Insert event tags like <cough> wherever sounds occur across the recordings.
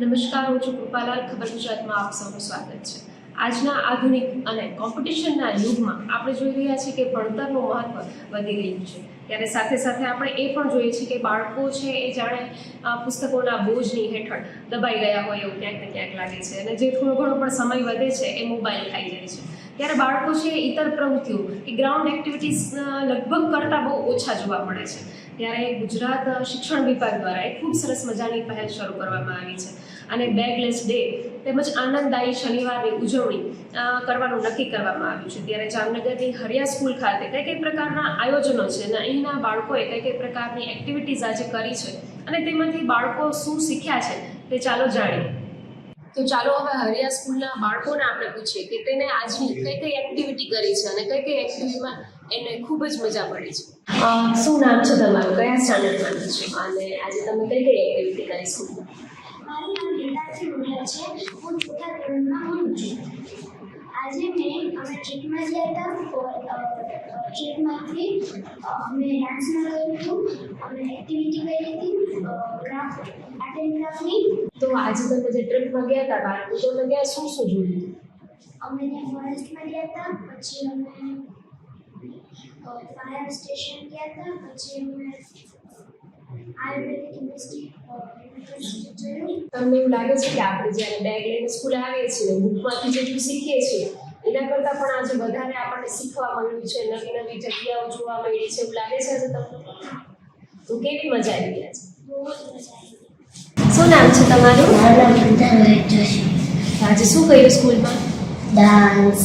નમસ્કાર, હું છું કૃપાલાલ, ખબર ગુજરાતમાં આપ સૌનું સ્વાગત છે. આજના આધુનિક અને કોમ્પિટિશનના યુગમાં આપણે જોઈ રહ્યા છીએ કે ભણતરનું મહત્વ વધી રહ્યું છે. ત્યારે સાથે સાથે આપણે એ પણ જોઈએ છીએ કે બાળકો છે એ જાણે પુસ્તકોના બોજની હેઠળ દબાઈ ગયા હોય એવું ક્યાંક ને ક્યાંક લાગે છે. અને જે થોડો ઘણો પણ સમય વધે છે એ મોબાઈલ ખાઈ જાય છે. ત્યારે બાળકો છે એ ઇતર પ્રવૃત્તિઓ કે ગ્રાઉન્ડ એક્ટિવિટીઝ લગભગ કરતાં બહુ ઓછા જોવા મળે છે. ત્યારે ગુજરાત શિક્ષણ વિભાગ દ્વારા એક ખૂબ સરસ મજાની પહેલ શરૂ કરવામાં આવી છે. અને બેગલેસ ડે તેમજ આનંદદાયી શનિવારની ઉજવણી કરવાનું નક્કી કરવામાં આવ્યું છે. ત્યારે જામનગરની હરિયા સ્કૂલ ખાતે કઈ કઈ પ્રકારના આયોજનો છે અને અહીંના બાળકોએ કઈ કઈ પ્રકારની એક્ટિવિટીઝ આજે કરી છે અને તેમાંથી બાળકો શું શીખ્યા છે તે ચાલો જાણીએ. તો ચાલો હવે હરિયા સ્કૂલના બાળકોને આપણે પૂછીએ કે તેને આજની કઈ કઈ એક્ટિવિટી કરી છે અને કઈ કઈ એક્ટિવિટીમાં એને ખૂબ જ મજા પડી છે? શું નામ છે તમારું? કયા સ્ટાન્ડર્ડમાં છે? અને આજે તમે કઈ કઈ એક્ટિવિટી કરી સ્કૂલમાં મારું નામ ગીતાશ્રી ગુડિયા છે હું ચોથા ધોરણમાં ભણું છું આજે મેં અમે ટ્રીટમાં ગયા હતા ટ્રીટમાંથી અમે ડાન્સમાં કર્યું હતું અમે એક્ટિવિટી કરી હતી ક્રાફ્ટ આર્ટ એન્ડ ક્રાફ્ટની તો આજે તમે જે ટ્રીપમાં ગયા હતા બાળકો તો તમે ત્યાં શું શું જોયું અમે ત્યાં ફોરેસ્ટમાં ગયા હતા પછી અમે ફાયર સ્ટેશન ગયા હતા પછી અમે આયુર્વેદિક યુનિવર્સિટી જોયું તમને એવું લાગે છે કે આપણે જ્યારે બેગ લઈને સ્કૂલે આવીએ છીએ બુકમાંથી જેટલું શીખીએ છીએ એના કરતાં પણ આજે વધારે આપણને શીખવા મળ્યું છે નવી નવી જગ્યાઓ જોવા મળી છે એવું લાગે છે તમને? તો કેવી મજા આવી ગયા છે બહુ જ મજા આવી શું નામ છે તમારું? મારું નામ જોશી. આજે શું કર્યું સ્કૂલમાં? Dance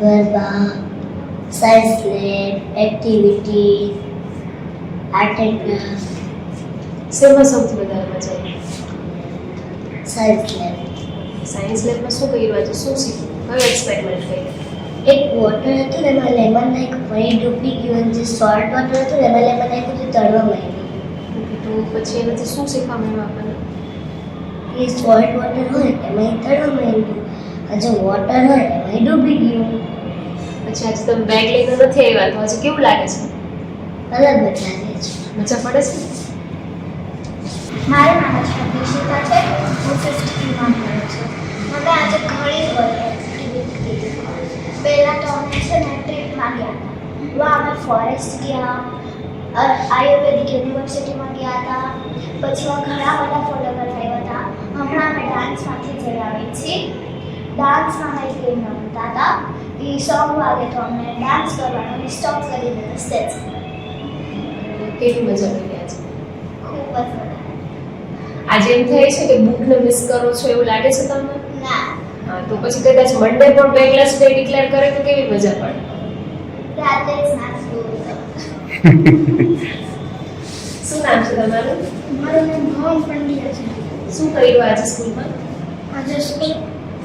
garba science lab activity art and craft. શેમાં સૌથી વધારે મજા આવી? સાયન્સ લેબ સાયન્સ લેબમાં શું કર્યું આજે? શું શીખ્યું? કયો એક્સપેરિમેન્ટ કર્યો? એક વોટર હતું ને એમાં લેમન નાખ્યું પનીર ડૂબી ગયું અને જે સોલ્ટ વોટર હતું ને એમાં લેમન નાખ્યું તે તળવા માંડ્યું. તો પછી એનાથી શું શીખવા મળ્યું આપણને? એ સોલ્ટ વોટર હોય એમાં એ તળવા માંડ્યું. જો વોટર હોય એમાં એ ડૂબી ગયું. પછી આજે તમે બેગ લઈને નથી આવ્યા તો આજે કેવું લાગે છે? અલગ મજા લાગે છે. મજા પડે છે? મારું નામ છે દીક્ષિતા છે હું ફિફ્થમાં ભણું છું. મને આજે ઘણી બધી પહેલાં તો અમે છે ને ટ્રીપમાં ગયા એમાં અમે ફોરેસ્ટ ગયા આયુર્વેદિક યુનિવર્સિટીમાં ગયા હતા. પછી અમે ઘણા બધા ફોટોગ્રાફ આવ્યા હતા. હમણાં અમે ડાન્સમાંથી જઈ આવી છીએ. ડાન્સમાં અમે ફિલ્મ રમતા હતા. એ સોંગ વાગે તો અમને ડાન્સ કરવાનો સ્ટોપ કરી દે સ્ટેજ જ મજા આવી ગયા છે ખૂબ જ આજે એમ થાય છે કે બુકને મિસ કરો છો એવું લાગે છે તમને? ના. તો પછી કદાચ મંડે પણ બેકલેસ ડે ડિક્લેર કરે તો કેવી મજા પડે? રાતે <laughs> શું નામ છે તમારું? મારું નામ ભવન પંડ્યા છે. શું કર્યું આજે સ્કૂલમાં? આજે સ્કૂલ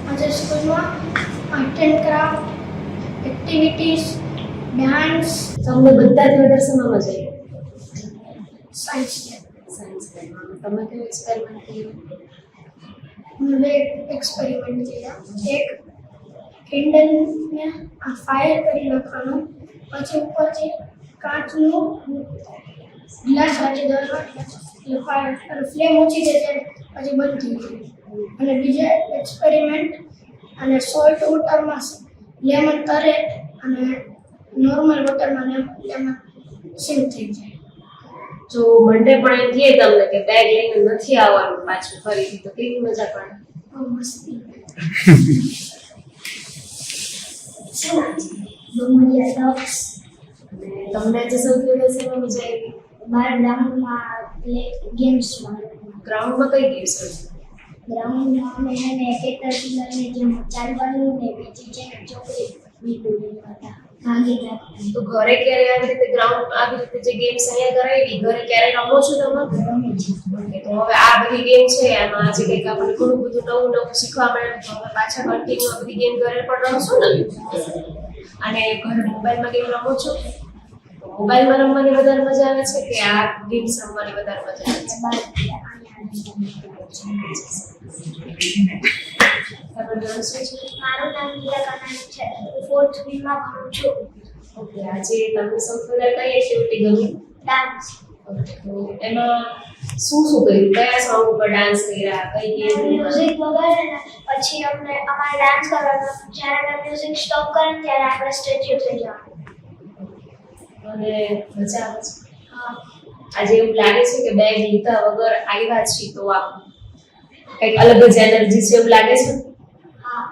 આજે સ્કૂલમાં art and craft activities dance તમને બધાથી વધારે શેમાં મજા આવી? સાયન્સ તમે કેવું એક્સપેરિમેન્ટ કર્યું? મેં એક્સપેરિમેન્ટ કર્યા. એક કેન્ડલને ફાયર કરી નાખવાનો. પછી ઉપરથી કાચનું ગ્લાસ વાંચી દેવાનો. ફાયર ફ્લેમ ઓછી જાય પછી બંધ થઈ જાય અને બીજા એક્સપેરિમેન્ટ અને સોલ્ટ વોટરમાં લેમન તરે અને નોર્મલ વોટરમાં લેમન સીમ થઈ જાય. જો મંડે પણ એમ કહે તમને કે બેગ લઈને નથી આવવાનું પાછું ફરીથી તો કેવી મજા પડે? તમને જે સૌથી વધારે સેવા મજા આવી? મારા ગ્રાઉન્ડમાં પ્લે ગેમ્સમાં ગ્રાઉન્ડમાં કઈ ગેમ્સ ગ્રાઉન્ડમાં અમે એને કેટરપિલરની જેમ ચાલવાનું ને બીજી છે ચોકડી બીજું હતા. તો ઘરે ક્યારે આવી રીતે ગ્રાઉન્ડ આવી રીતે જે ગેમ્સ અહીંયા કરાવી ઘરે ક્યારે રમો છો તમે? તો હવે આ બધી ગેમ છે એમાં આજે કંઈક આપણને ઘણું બધું નવું નવું શીખવા મળે તો હવે પાછા કન્ટિન્યુ આ બધી ગેમ ઘરે પણ રમશો ને? અને ઘરે મોબાઈલમાં ગેમ રમો છો? મોબાઈલમાં રમવાની વધારે મજા આવે છે કે આ ગેમ્સ રમવાની વધારે મજા આવે છે? બાર તમારું નામ શું મારું નામ ગીતા કનાણી છે હું ફોર્થ બીમાં ભણું છું ઓકે આજે તમને સૌથી કઈ એક્ટિવિટી ગમી ડાન્સ તો એમાં શું શું કર્યું? કયા સોંગ ઉપર ડાન્સ કર્યા? કઈ કઈ મ્યુઝિક વગાડે પછી અમને અમારે ડાન્સ કરવાનો જ્યારે અમે મ્યુઝિક સ્ટોપ કરે ત્યારે આપણે સ્ટેચ્યુ થઈ જવાનું. અને મજા આવે છે? આજે એવું લાગે છે કે બેગ લીધા વગર આવ્યા છીએ તો આમ કંઈક અલગ જ એનર્જી છે એવું લાગે છે? હા.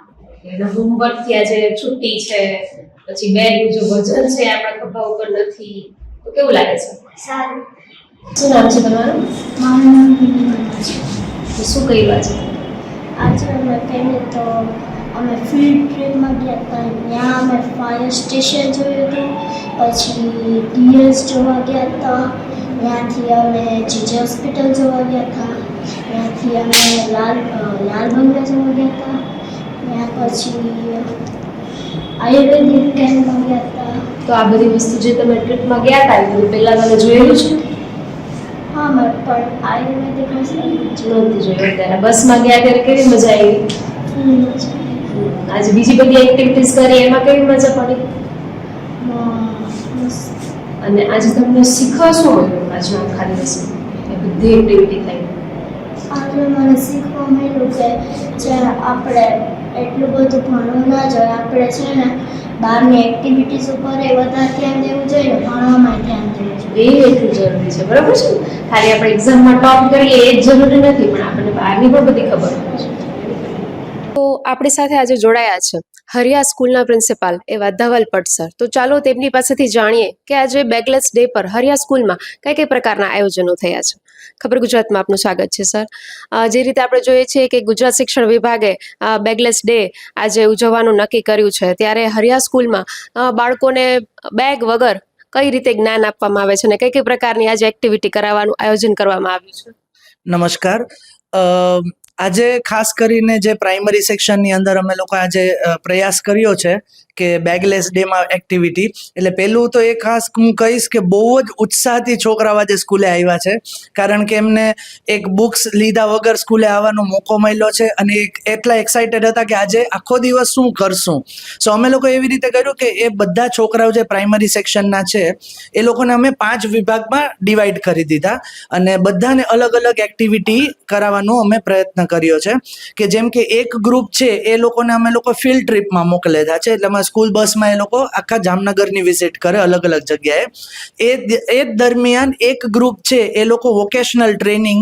એટલે હોમવર્કથી આજે છુટ્ટી છે પછી બે જો વજન છે આપણા ખભા ઉપર નથી. તો કેવું લાગે છે? સારું. શું નામ છે તમારું? મારું નામ છે. શું આજે? આજે અમે પહેલે તો અમે ફિલ્ડ ટ્રીપમાં ગયા હતા. ત્યાં અમે ફાયર સ્ટેશન જોયું હતું. પછી ડીએસ જોવા ગયા હતા. ત્યાંથી અમે જીજે હોસ્પિટલ જોવા ગયા હતા. ત્યાંથી અમે લાલ લાલ બંગલા ગયા હતા. ત્યાં પછી આયુર્વેદિક કેમ્પમાં ગયા હતા. તો આ બધી વસ્તુ જે તમે ટ્રીપમાં ગયા હતા એ બધું પહેલા તમે જોયેલું છે? હા પણ આયુર્વેદિક નથી જોયું ત્યારે બસમાં ગયા ત્યારે કેવી મજા આવી? આજે બીજી બધી એક્ટિવિટીઝ કરી એમાં કેવી મજા પડી? અને આજે તમને શીખવા શું મળ્યું આજના આખા દિવસમાં એ બધી એક્ટિવિટી થઈ આજે મને શીખવા મળ્યું કે જે આપણે એટલું બધું ભણવું ના જોઈએ. આપણે છે ને બહારની એક્ટિવિટીઝ ઉપર એ વધારે ધ્યાન દેવું જોઈએ ને ભણવામાં ધ્યાન દેવું જોઈએ. એ એટલું જરૂરી છે બરાબર છે? ખાલી આપણે એક્ઝામમાં ટોપ કરીએ એ જ જરૂરી નથી પણ આપણને બહારની પણ બધી ખબર હોય છે. તો આપણી સાથે આજે જોડાયા છે. હરિયા સ્કૂલના પ્રિન્સિપાલ એવા ધવલ પટ સર. તો ચાલો તેમની પાસેથી જાણીએ કે આજે બેગલેસ ડે પર હરિયા સ્કૂલમાં કઈ કઈ પ્રકારના આયોજનો થયા છે. ખબર ગુજરાતમાં આપનું સ્વાગત છે, સર. જે રીતે આપણે જોઈએ છીએ કે ગુજરાત શિક્ષણ વિભાગે બેગલેસ ડે આજે ઉજવવાનું નક્કી કર્યું છે, ત્યારે હરિયા સ્કૂલમાં બાળકોને બેગ વગર કઈ રીતે જ્ઞાન આપવામાં આવે છે અને કઈ કઈ પ્રકારની આજે એક્ટિવિટી કરાવવાનું આયોજન કરવામાં આવ્યું છે? નમસ્કાર. આજે ખાસ કરીને જે પ્રાઇમરી સેક્શનની અંદર અમે લોકો આજે પ્રયાસ કર્યો છે કે બેગલેસ ડેમાં એક્ટિવિટી એટલે પહેલું તો એ ખાસ હું કહીશ કે બહુ જ ઉત્સાહથી છોકરાઓ આજે સ્કૂલે આવ્યા છે. કારણ કે એમને એક બુક્સ લીધા વગર સ્કૂલે આવવાનો મોકો મળ્યો છે અને એટલા એક્સાઇટેડ હતા કે આજે આખો દિવસ શું કરશું. સો અમે લોકો એવી રીતે કર્યું કે એ બધા છોકરાઓ જે પ્રાઇમરી સેક્શનના છે, એ લોકોને અમે પાંચ વિભાગમાં ડિવાઈડ કરી દીધા અને બધાને અલગ અલગ એક્ટિવિટી કરાવવાનો અમે પ્રયત્ન કર્યો છે કે જેમ કે એક ગ્રુપ છે, એ લોકોને અમે લોકો ફિલ્ડ ટ્રીપમાં મોકલેલા છે. એટલે અમે સ્કૂલ બસમાં એ લોકો આખા જામનગરની વિઝિટ કરે અલગ અલગ જગ્યાએ. એ એ દરમિયાન એક ગ્રુપ છે, એ લોકો વોકેશનલ ટ્રેનિંગ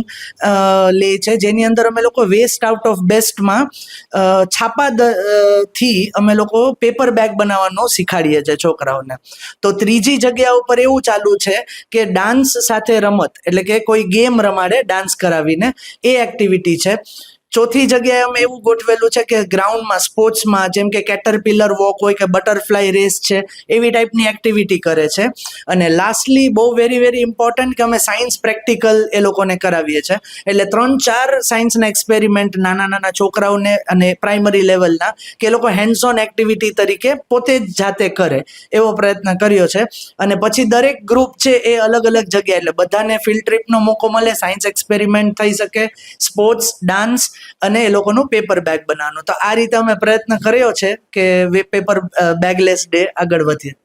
લે છે. જેની અંદર અમે લોકો વેસ્ટ આઉટ ઓફ બેસ્ટમાં છાપા થી અમે લોકો પેપર બેગ બનાવવાનો શીખાડીએ છીએ છોકરાઓને. તો ત્રીજી જગ્યા ઉપર એવું ચાલુ છે કે ડાન્સ સાથે રમત, એટલે કે કોઈ ગેમ રમાડે ડાન્સ કરાવીને, એ એક્ટિવિટી છે. ચોથી જગ્યાએ અમે એવું ગોઠવેલું છે કે ગ્રાઉન્ડમાં સ્પોર્ટ્સમાં જેમ કે કેટરપિલર વોક હોય કે બટરફ્લાય રેસ છે, એવી ટાઈપની એક્ટિવિટી કરે છે. અને લાસ્ટલી બહુ વેરી વેરી ઇમ્પોર્ટન્ટ કે અમે સાયન્સ પ્રેક્ટિકલ એ લોકોને કરાવીએ છીએ એટલે ત્રણ, ચાર સાયન્સના એક્સપેરિમેન્ટ નાના નાના છોકરાઓને અને પ્રાઇમરી લેવલના કે એ લોકો હેન્ડ્સ ઓન એક્ટિવિટી તરીકે પોતે જ જાતે કરે એવો પ્રયત્ન કર્યો છે. અને પછી દરેક ગ્રુપ છે એ અલગ અલગ જગ્યાએ. એટલે બધાને ફિલ્ડ ટ્રીપનો મોકો મળે સાયન્સ એક્સપેરિમેન્ટ થઈ શકે સ્પોર્ટ્સ ડાન્સ અને એ લોકોનું પેપર બેગ બનાવવાનું. તો આ રીતે અમે પ્રયત્ન કર્યો છે કે પેપર બેગલેસ ડે આગળ વધીએ.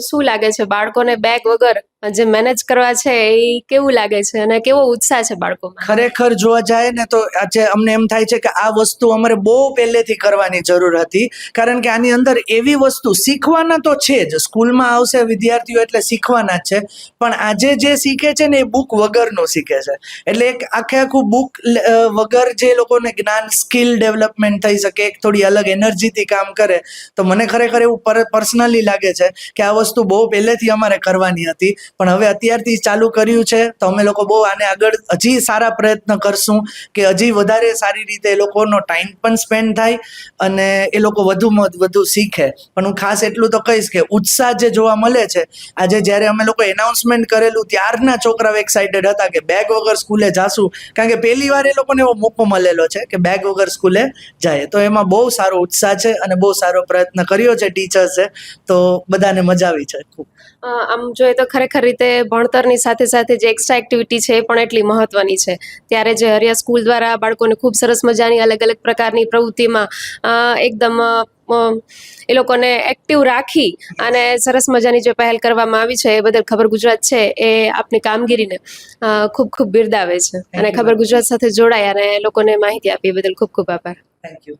શું લાગે છે? બાળકોને બેગ વગર જે મેનેજ કરવા છે એ કેવું લાગે છે અને કેવો ઉત્સાહ છે બાળકોમાં? ખરેખર જોવા જાય ને તો આજે અમને એમ થાય છે કે આ વસ્તુ અમારે બહુ પહેલેથી કરવાની જરૂર હતી. કારણ કે આની અંદર એવી વસ્તુ શીખવાના તો છે જ. સ્કૂલમાં આવશે વિદ્યાર્થીઓ એટલે શીખવાના જ છે. પણ આજે જે શીખે છે ને એ બુક વગરનું શીખે છે. એટલે એક આખે આખું બુક વગર જે લોકોને જ્ઞાન સ્કિલ ડેવલપમેન્ટ થઈ શકે, એક થોડી અલગ એનર્જીથી કામ કરે, તો મને ખરેખર એવું પર્સનલી લાગે છે કે આ વસ્તુ બહુ પહેલેથી અમારે કરવાની હતી. પણ હવે અત્યારથી ચાલુ કર્યું છે. તો અમે લોકો બહુ આને આગળ હજી સારા પ્રયત્ન કરશું કે હજી વધારે સારી રીતે એ લોકોનો ટાઈમ પણ સ્પેન્ડ થાય અને એ લોકો વધુમાં વધુ શીખે. પણ હું ખાસ એટલું તો કહીશ કે ઉત્સાહ જે જોવા મળે છે, આજે જ્યારે અમે લોકો એનાઉન્સમેન્ટ કરેલું ત્યારના છોકરાઓ એક્સાઇટેડ હતા કે બેગ વગર સ્કૂલે જાશું. કારણ કે પહેલી વાર એ લોકોને એવો મોકો મળેલો છે કે બેગ વગર સ્કૂલે જાય. તો એમાં બહુ સારો ઉત્સાહ છે અને બહુ સારો પ્રયત્ન કર્યો છે ટીચર્સે. તો બધાને મજા આવી છે ખૂબ. આમ જોઈએ તો ખરેખર રીતે ભણતરની સાથે સાથે જે એક્સ્ટ્રા એક્ટિવિટી છે એ પણ એટલી મહત્ત્વની છે. ત્યારે જે હરિયા સ્કૂલ દ્વારા બાળકોને ખૂબ સરસ મજાની અલગ અલગ પ્રકારની પ્રવૃત્તિમાં એકદમ એ લોકોને એક્ટિવ રાખી અને સરસ મજાની જે પહેલ કરવામાં આવી છે એ બદલ ખબર ગુજરાત છે એ આપની કામગીરીને ખૂબ ખૂબ બિરદાવે છે. અને ખબર ગુજરાત સાથે જોડાય અને લોકોને માહિતી આપી બદલ ખૂબ ખૂબ આભાર. Thank you